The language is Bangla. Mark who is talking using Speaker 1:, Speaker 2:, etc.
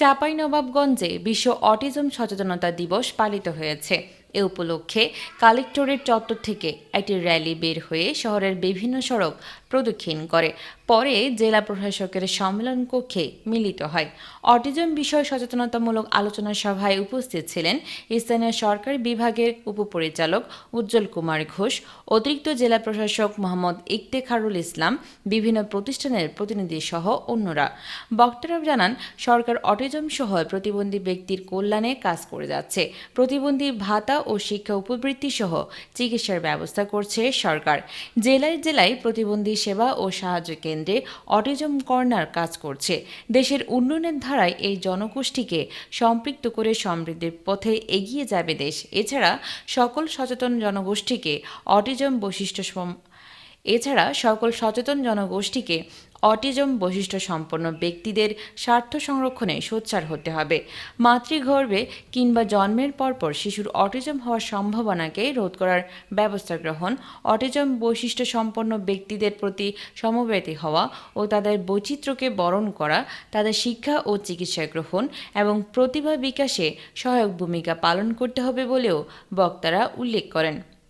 Speaker 1: চাঁপাইনবাবগঞ্জে বিশ্ব অটিজম সচেতনতা দিবস পালিত হয়েছে। এ উপলক্ষে কালেক্টরের চত্বর থেকে একটি র্যালি বের হয়ে শহরের বিভিন্ন সড়ক প্রদক্ষিণ করে। পরে জেলা প্রশাসকের সম্মেলন কক্ষে মিলিত হয়। অটিজম বিষয় সচেতনতামূলক আলোচনা সভায় উপস্থিত ছিলেন স্থানীয় সরকার বিভাগের উপপরিচালক উজ্জ্বল কুমার ঘোষ, অতিরিক্ত জেলা প্রশাসক মোহাম্মদ ইকতেখারুল ইসলাম, বিভিন্ন প্রতিষ্ঠানের প্রতিনিধি সহ অন্যরা। বক্তারা জানান, সরকার অটিজম সহ প্রতিবন্ধী ব্যক্তির কল্যাণে কাজ করে যাচ্ছে। প্রতিবন্ধী ভাতা ও শিক্ষা উপবৃত্তি সহ চিকিৎসার ব্যবস্থা করছে সরকার। জেলায় জেলায় প্রতিবন্ধী সেবা ও সাহায্য কেন্দ্রে অটিজম কর্নার কাজ করছে। দেশের উন্নয়নের ধারায় এই জনগোষ্ঠীকে সম্পৃক্ত করে সমৃদ্ধির পথে এগিয়ে যাবে দেশ। এছাড়া সকল সচেতন জনগোষ্ঠীকে অটিজম বৈশিষ্ট্য এছাড়া সকল সচেতন জনগোষ্ঠীকে অটিজম বৈশিষ্ট্য সম্পন্ন ব্যক্তিদের স্বার্থ সংরক্ষণে সোচ্চার হতে হবে। মাতৃগর্ভে কিংবা জন্মের পরপর শিশুর অটিজম হওয়ার সম্ভাবনাকে রোধ করার ব্যবস্থা গ্রহণ, অটিজম বৈশিষ্ট্য সম্পন্ন ব্যক্তিদের প্রতি সমবেতী হওয়া ও তাদের বৈচিত্র্যকে বরণ করা, তাদের শিক্ষা ও চিকিৎসা গ্রহণ এবং প্রতিভা বিকাশে সহায়ক ভূমিকা পালন করতে হবে বলেও বক্তারা উল্লেখ করেন।